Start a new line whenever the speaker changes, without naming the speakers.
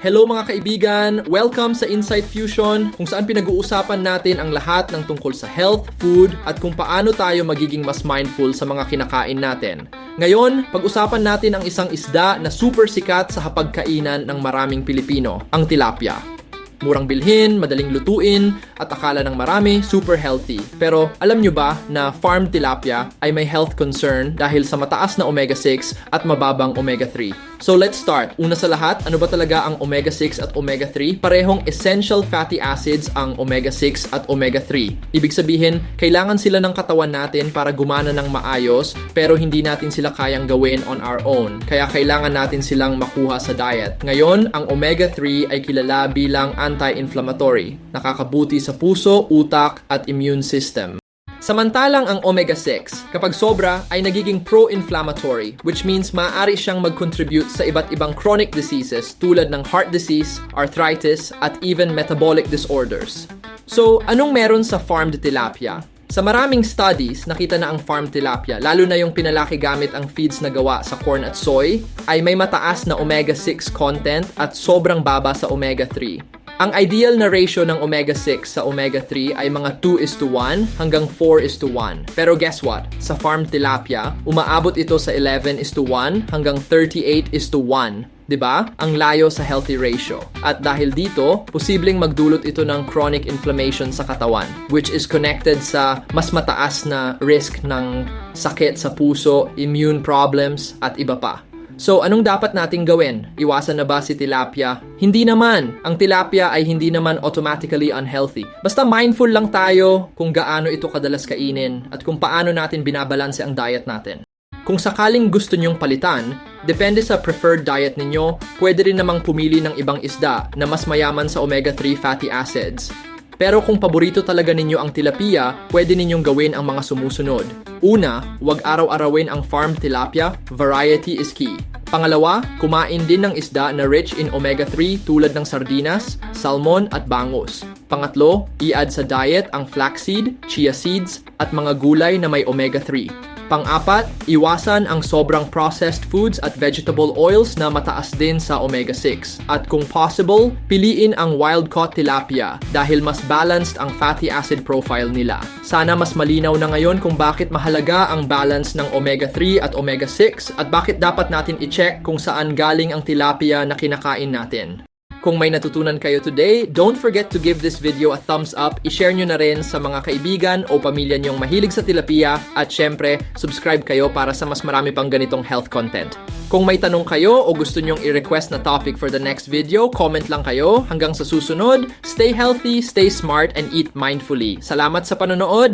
Hello mga kaibigan! Welcome sa Insight Fusion kung saan pinag-uusapan natin ang lahat ng tungkol sa health, food, at kung paano tayo magiging mas mindful sa mga kinakain natin. Ngayon, pag-usapan natin ang isang isda na super sikat sa hapagkainan ng maraming Pilipino, ang tilapia. Murang bilhin, madaling lutuin, at akala ng marami, super healthy. Pero alam nyo ba na farm tilapia ay may health concern dahil sa mataas na omega-6 at mababang omega-3? So let's start. Una sa lahat, ano ba talaga ang omega-6 at omega-3? Parehong essential fatty acids ang omega-6 at omega-3. Ibig sabihin, kailangan sila ng katawan natin para gumana ng maayos pero hindi natin sila kayang gawin on our own. Kaya kailangan natin silang makuha sa diet. Ngayon, ang omega-3 ay kilala bilang anti-inflammatory. Nakakabuti sa puso, utak at immune system. Samantalang ang omega-6, kapag sobra, ay nagiging pro-inflammatory, which means maaari siyang mag-contribute sa iba't ibang chronic diseases tulad ng heart disease, arthritis, at even metabolic disorders. So, anong meron sa farmed tilapia? Sa maraming studies, nakita na ang farm tilapia, lalo na yung pinalaki gamit ang feeds na gawa sa corn at soy, ay may mataas na omega-6 content at sobrang baba sa omega-3. Ang ideal na ratio ng omega-6 sa omega-3 ay mga 2 is to 1 hanggang 4 is to 1. Pero guess what? Sa farm tilapia, umaabot ito sa 11 is to 1 hanggang 38 is to 1. 'di ba? Ang layo sa healthy ratio. At dahil dito, posibleng magdulot ito ng chronic inflammation sa katawan, which is connected sa mas mataas na risk ng sakit sa puso, immune problems, at iba pa. So, anong dapat nating gawin? Iwasan na ba si tilapia? Hindi naman. Ang tilapia ay hindi naman automatically unhealthy. Basta mindful lang tayo kung gaano ito kadalas kainin at kung paano natin binabalanse ang diet natin. Kung sakaling gusto nyong palitan, depende sa preferred diet ninyo, pwede rin namang pumili ng ibang isda na mas mayaman sa omega-3 fatty acids. Pero kung paborito talaga ninyo ang tilapia, pwede ninyong gawin ang mga sumusunod. Una, huwag araw-arawin ang farm tilapia, variety is key. Pangalawa, kumain din ng isda na rich in omega-3 tulad ng sardinas, salmon at bangus. Pangatlo, i-add sa diet ang flaxseed, chia seeds at mga gulay na may omega-3. Pang-apat, iwasan ang sobrang processed foods at vegetable oils na mataas din sa omega-6. At kung possible, piliin ang wild-caught tilapia dahil mas balanced ang fatty acid profile nila. Sana mas malinaw na ngayon kung bakit mahalaga ang balance ng omega-3 at omega-6 at bakit dapat natin i-check kung saan galing ang tilapia na kinakain natin. Kung may natutunan kayo today, don't forget to give this video a thumbs up, i-share nyo na rin sa mga kaibigan o pamilya nyong mahilig sa tilapia at syempre, subscribe kayo para sa mas marami pang ganitong health content. Kung may tanong kayo o gusto nyong i-request na topic for the next video, comment lang kayo. Hanggang sa susunod, stay healthy, stay smart, and eat mindfully. Salamat sa panonood!